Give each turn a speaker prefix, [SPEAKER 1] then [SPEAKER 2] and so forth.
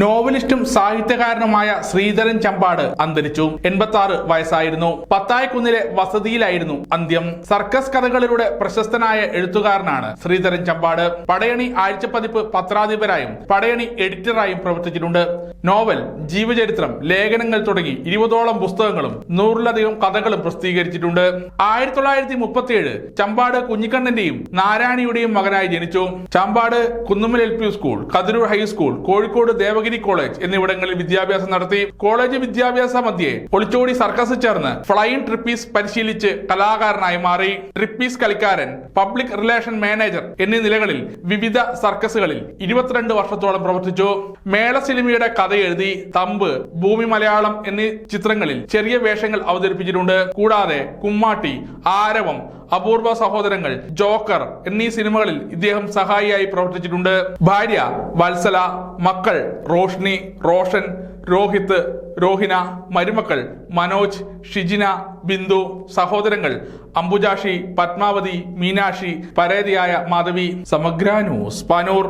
[SPEAKER 1] നോവലിസ്റ്റും സാഹിത്യകാരനുമായ ശ്രീധരൻ ചമ്പാട് അന്തരിച്ചു. എൺപത്തി ആറ് വയസ്സായിരുന്നു. പത്തായക്കുന്നിലെ വസതിയിലായിരുന്നു അന്ത്യം. സർക്കസ് കഥകളിലൂടെ പ്രശസ്തനായ എഴുത്തുകാരനാണ് ശ്രീധരൻ ചമ്പാട്. പടയണി ആഴ്ചപ്പതിപ്പ് പത്രാധിപരായും പടയണി എഡിറ്ററായും പ്രവർത്തിച്ചിട്ടുണ്ട്. നോവൽ ജീവചരിത്രം ലേഖനങ്ങൾ തുടങ്ങി ഇരുപതോളം പുസ്തകങ്ങളും നൂറിലധികം കഥകളും പ്രസിദ്ധീകരിച്ചിട്ടുണ്ട്. ആയിരത്തി തൊള്ളായിരത്തി മുപ്പത്തിയേഴ് ചമ്പാട് കുഞ്ഞിക്കണ്ണന്റെയും നാരായണിയുടെയും മകനായി ജനിച്ചു. Champad Kunnummal L P school Kathirur high school Kozhikode Devagiri college എന്നിവിടങ്ങളിൽ വിദ്യാഭ്യാസം നടത്തി. കോളേജ് വിദ്യാഭ്യാസ മധ്യേ ഒളിച്ചോടി സർക്കസ് ചേർന്ന് ഫ്ലൈയിങ് ട്രിപ്പീസ് പരിശീലിച്ച് കലാകാരനായി മാറി. ട്രിപ്പീസ് കളിക്കാരൻ പബ്ലിക് റിലേഷൻ മാനേജർ എന്നീ നിലകളിൽ വിവിധ സർക്കസുകളിൽ ഇരുപത്തിരണ്ട് വർഷത്തോളം പ്രവർത്തിച്ചു. മേള സിനിമയുടെ കഥ എഴുതി തമ്പ് ഭൂമി മലയാളം എന്നീ ചിത്രങ്ങളിൽ ചെറിയ വേഷങ്ങൾ അവതരിപ്പിച്ചിട്ടുണ്ട്. കൂടാതെ കുമ്മാട്ടി ആരവം അപൂർവ സഹോദരങ്ങൾ ജോക്കർ എന്നീ സിനിമകളിൽ ഇദ്ദേഹം സഹായിയായി പ്രവർത്തിച്ചിട്ടുണ്ട്. ഭാര്യ വത്സല മക്കൾ റോഷ്നി റോഷൻ രോഹിത് രോഹിന മരുമക്കൾ മനോജ് ഷിജിന ബിന്ദു സഹോദരങ്ങൾ അംബുജാഷി പത്മാവതി മീനാക്ഷി പരേതിയായ മാധവി സമഗ്ര ന്യൂസ് പാനൂർ.